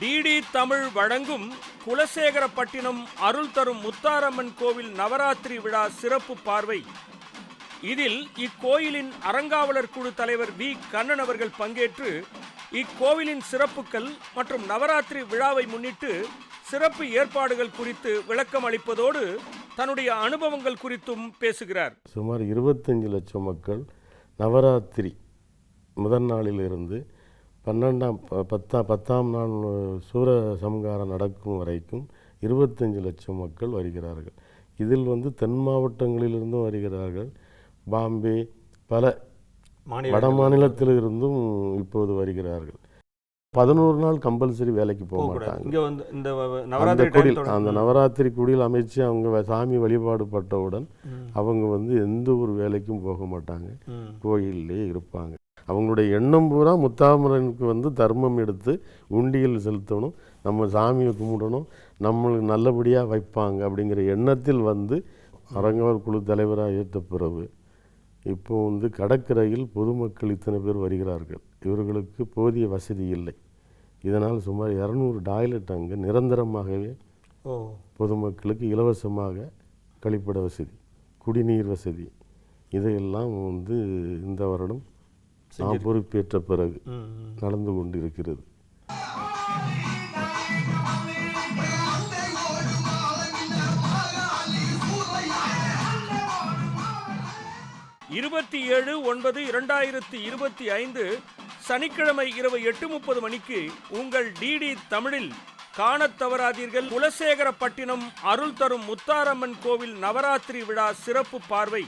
DD Tamil வழங்கும் குலசேகரப்பட்டினம் அருள் தரும் முத்தாரம்மன் கோவில் நவராத்திரி விழா சிறப்பு பார்வை. இதில் இக்கோயிலின் அறங்காவலர் குழு தலைவர் வி. கண்ணன் அவர்கள் பங்கேற்று இக்கோவிலின் சிறப்புகள் மற்றும் நவராத்திரி விழாவை முன்னிட்டு சிறப்பு ஏற்பாடுகள் குறித்து விளக்கம் அளிப்பதோடு தன்னுடைய அனுபவங்கள் குறித்தும் பேசுகிறார். சுமார் இருபத்தஞ்சு லட்சம் மக்கள் நவராத்திரி முதல் நாளிலிருந்து பன்னெண்டாம் பத்தா பத்தாம் நாள் சூர சம்காரம் நடக்கும் வரைக்கும் இருபத்தஞ்சு லட்சம் மக்கள் வருகிறார்கள். இதில் வந்து தென் மாவட்டங்களிலிருந்தும் வருகிறார்கள். பாம்பே பல வட மாநிலத்திலிருந்தும் இப்போது வருகிறார்கள். பதினோரு நாள் கம்பல்சரி வேலைக்கு போக மாட்டாங்க. அந்த நவராத்திரி குடில் அந்த நவராத்திரி குடியில் அமைச்சு அவங்க சாமி வழிபாடு பட்டவுடன் அவங்க வந்து எந்த ஒரு வேலைக்கும் போக மாட்டாங்க. கோயிலே இருப்பாங்க. அவங்களுடைய எண்ணம் பூரா முத்தாமரனுக்கு வந்து தர்மம் எடுத்து உண்டியல் செலுத்தணும். நம்ம சாமியை கும்பிடணும். நம்மளுக்கு நல்லபடியாக வைப்பாங்க அப்படிங்கிற எண்ணத்தில் வந்து அரங்கவர் குழு தலைவராக ஏற்ற பிறகு இப்போ வந்து கடற்கரையில் பொதுமக்கள் இத்தனை பேர் வருகிறார்கள். இவர்களுக்கு போதிய வசதி இல்லை. இதனால் சுமார் இரநூறு டாய்லெட் அங்கே நிரந்தரமாகவே பொதுமக்களுக்கு இலவசமாக கழிப்பிட வசதி குடிநீர் வசதி இதையெல்லாம் வந்து இந்த வருடம் நாம் பொறுப்பேற்ற பிறகு நடந்து கொண்டிருக்கிறது. இருபத்தி ஏழு ஒன்பது இரண்டாயிரத்தி இருபத்தி ஐந்து சனிக்கிழமை இரவு எட்டு முப்பது மணிக்கு உங்கள் டிடி தமிழில் காணத் தவறாதீர்கள். குலசேகரப்பட்டினம் அருள் தரும் முத்தாரம்மன் கோவில் நவராத்திரி விழா சிறப்பு பார்வை.